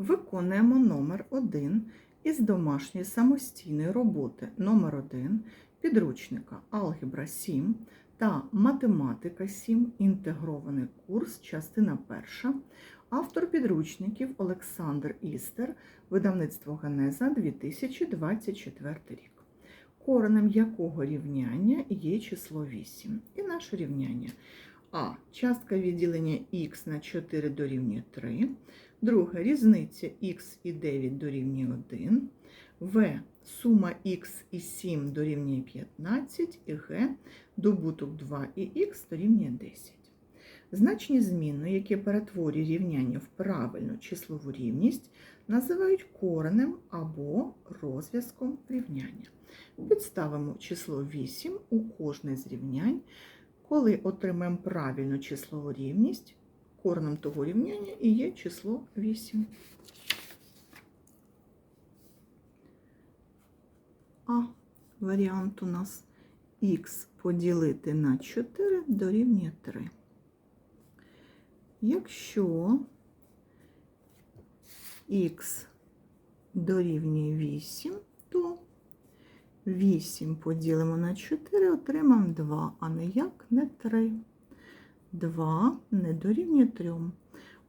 Виконуємо номер 1 із домашньої самостійної роботи номер 1 підручника Алгебра 7 та Математика 7. Інтегрований курс, частина 1. Автор підручників Олександр Істер, видавництво Генеза 2024 рік. Коренем якого рівняння є число 8. І наше рівняння А. Частка відділення х на 4 дорівнює 3. Друге різниця х і 9 дорівнює 1. В. Сума х і 7 дорівнює 15. І Г. Добуток 2 і х дорівнює 10. Значні змінної, які перетворює рівняння в правильну числову рівність, називають коренем або розв'язком рівняння. Підставимо число 8 у кожне з рівнянь. Коли отримаємо правильну числову рівність, коренем того рівняння і є число 8. А варіант у нас х поділити на 4 дорівнює 3. Якщо х дорівнює 8, то 8 поділимо на 4, отримаємо 2, а ніяк не 3. 2 не дорівнює 3.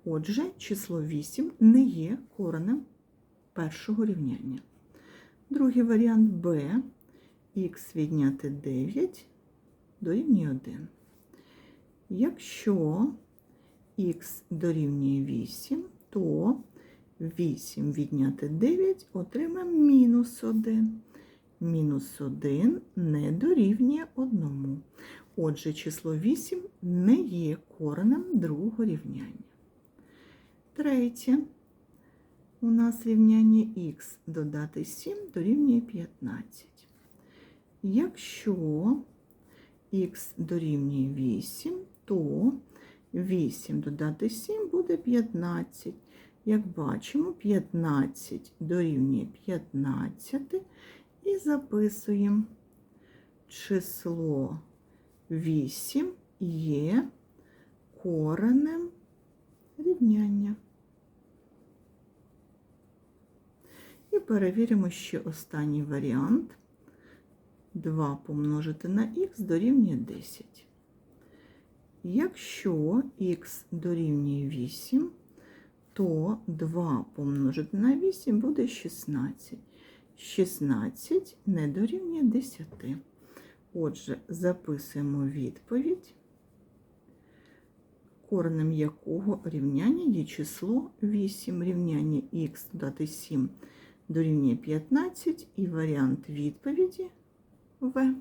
Отже, число 8 не є коренем першого рівняння. Другий варіант b. х відняти 9 дорівнює 1. Якщо х дорівнює 8, то 8 відняти 9 отримаємо мінус 1. Мінус 1 не дорівнює 1. Отже, число 8 не є коренем другого рівняння. Третє. У нас рівняння х додати 7 дорівнює 15. Якщо х дорівнює 8, то 8 додати 7 буде 15. Як бачимо, 15 дорівнює 15 і записуємо число 8 є коренем рівняння. І перевіримо ще останній варіант. 2 помножити на х дорівнює 10. Якщо х дорівнює 8, то 2 помножити на 8 буде 16. 16 не дорівнює 10. Отже, записуємо відповідь, коренем якого рівняння є число 8. Рівняння х додати 7 дорівнює 15 і варіант відповіді В.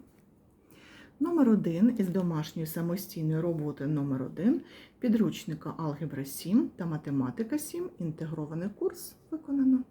Номер 1 із домашньої самостійної роботи номер 1 підручника Алгебра 7 та Математика 7. Інтегрований курс виконано.